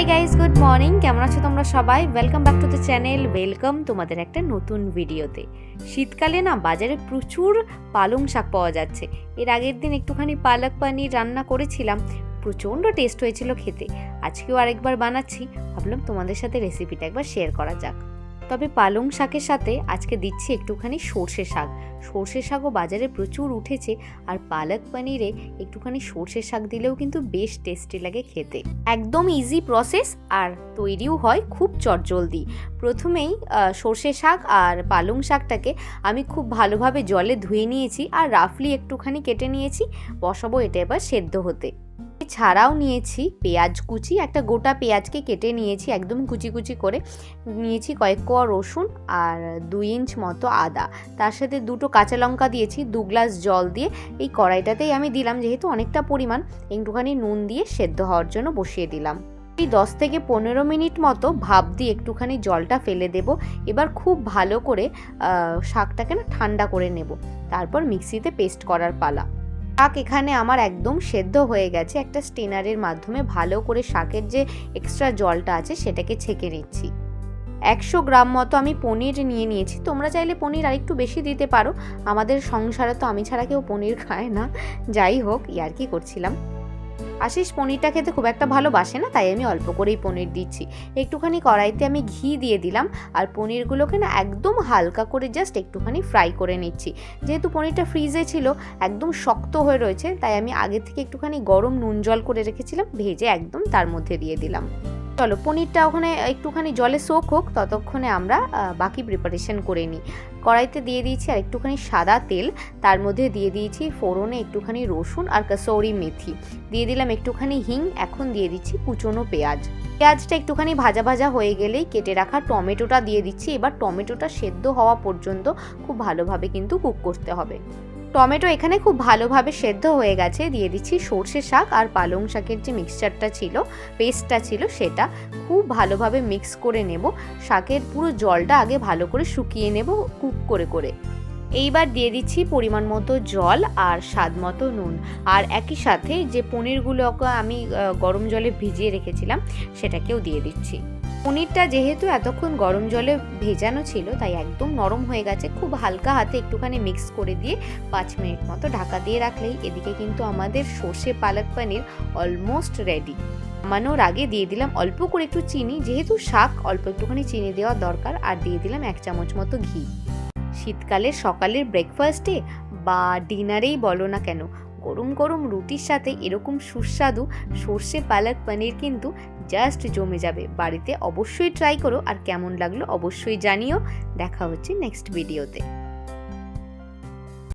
Hi guys good morning কেমন আছো তোমরা সবাই? Welcome back to the channel welcome তোমাদের একটা নতুন ভিডিওতে শীতকালে না বাজারে প্রচুর পালং শাক পাওয়া যাচ্ছে। এর আগের দিন একটুখানি পালক পানির রান্না করেছিলাম। প্রচণ্ড টেস্ট হয়েছিল খেতে। আজকেও আরেকবার বানাচ্ছি। ভাবলাম তোমাদের সাথে রেসিপিটা একবার শেয়ার করা যাক। তবে পালং শাকের সাথে আজকে দিচ্ছি একটুখানি সর্ষে শাক। সর্ষে শাকও বাজারে প্রচুর উঠেছে আর পালক পনিরে একটুখানি সর্ষে শাক দিলেও কিন্তু বেশ টেস্টি লাগে খেতে। একদম ইজি প্রসেস আর তৈরিও হয় খুব চটজলদি। প্রথমেই সর্ষে শাক আর পালং শাকটাকে আমি খুব ভালোভাবে জলে ধুয়ে নিয়েছি আর রাফলি একটুখানি কেটে নিয়েছি, বসাবো এটা এবার সেদ্ধ হতে। ছাড়াও নিয়েছি পেঁয়াজ কুচি। একটা গোটা পেঁয়াজকে কেটে নিয়েছি, একদম কুচি কুচি করে। নিয়েছি কয়েক কোয়া রসুন আর দুই ইঞ্চ মতো আদা। তার সাথে দুটো কাঁচা লঙ্কা দিয়েছি, দু গ্লাস জল দিয়ে। এই কড়াইটাতেই আমি দিলাম, যেহেতু অনেকটা পরিমাণ, একটুখানি নুন দিয়ে সেদ্ধ হওয়ার জন্য বসিয়ে দিলাম। এই দশ থেকে পনেরো মিনিট মতো ভাপ দিয়ে একটুখানি জলটা ফেলে দেব। এবার খুব ভালো করে শাকটাকে না ঠান্ডা করে নেব। তারপর মিক্সিতে পেস্ট করার পালা। শাক এখানে আমার একদম সেদ্ধ হয়ে গেছে। একটা স্টেনারের মাধ্যমে ভালো করে শাকের যে এক্সট্রা জলটা আছে সেটাকে ছেঁকে নিচ্ছি। একশো গ্রাম মতো আমি পনির নিয়ে নিয়েছি। তোমরা চাইলে পনির আর একটু বেশি দিতে পারো। আমাদের সংসারে তো আমি ছাড়া কেউ পনির খায় না। যাই হোক ইয়ার কি করছিলাম। আশিস পনিরটা খেতে খুব একটা ভালোবাসে না, তাই আমি অল্প করেই পনির দিচ্ছি। একটুখানি কড়াইতে আমি ঘি দিয়ে দিলাম, আর পনিরগুলোকে না একদম হালকা করে জাস্ট একটুখানি ফ্রাই করে নিচ্ছি। যেহেতু পনিরটা ফ্রিজে ছিল, একদম শক্ত হয়ে রয়েছে, তাই আমি আগে থেকে একটুখানি গরম নুন জল করে রেখেছিলাম, ভেজে একদম তার মধ্যে দিয়ে দিলাম। চলো, পনিরটা ওখানে একটুখানি জলে সোক হোক, ততক্ষণে আমরা বাকি প্রিপারেশন করে নিই। কড়াইতে দিয়ে দিয়েছি আর একটুখানি সাদা তেল, তার মধ্যে দিয়ে দিয়েছি ফোড়নে একটুখানি রসুন আর কাসৌরি মেথি। দিয়ে দিলাম একটুখানি হিং, এখন দিয়ে দিচ্ছি কুচনো পেঁয়াজ। পেঁয়াজটা একটুখানি ভাজা ভাজা হয়ে গেলেই কেটে রাখা টমেটোটা দিয়ে দিচ্ছি। এবার টমেটোটা সেদ্ধ হওয়া পর্যন্ত খুব ভালোভাবে কিন্তু কুক করতে হবে। টমেটো এখানে খুব ভালোভাবে সেদ্ধ হয়ে গেছে। দিয়ে দিচ্ছি সর্ষে শাক আর পালং শাকের যে মিক্সচারটা ছিল পেস্টটা ছিল সেটা খুব ভালোভাবে মিক্স করে নেব। শাকের পুরো জলটা আগে ভালো করে শুকিয়ে নেব কুক করে করে। এইবার দিয়ে দিচ্ছি পরিমাণ মতো জল আর স্বাদ মতো নুন। আর একই সাথে যে পনিরগুলোকে আমি গরম জলে ভিজিয়ে রেখেছিলাম, সেটাকেও দিয়ে দিচ্ছি। পনিরটা যেহেতু এতক্ষণ গরম জলে ভেজানো ছিল, তাই একদম নরম হয়ে গেছে। খুব হালকা হাতে একটুখানি মিক্স করে দিয়ে পাঁচ মিনিট মতো ঢাকা দিয়ে রাখলেই এদিকে কিন্তু আমাদের সর্ষে পালক পনির অলমোস্ট রেডি নামানোর আগে দিয়ে দিলাম অল্প করে একটু চিনি, যেহেতু শাক অল্প একটুখানি চিনি দেওয়া দরকার, আর দিয়ে দিলাম এক চামচ মতো ঘি। শীতকালের সকালের ব্রেকফাস্টে বা ডিনারেই বলো না কেন গরম গরম রুটির সাথে এরকম সুস্বাদু সর্ষে পালক পনির কিন্তু জাস্ট জমে যাবে। বাড়িতে অবশ্যই ট্রাই করো আর কেমন লাগল অবশ্যই জানিও। দেখা হচ্ছে নেক্সট ভিডিওতে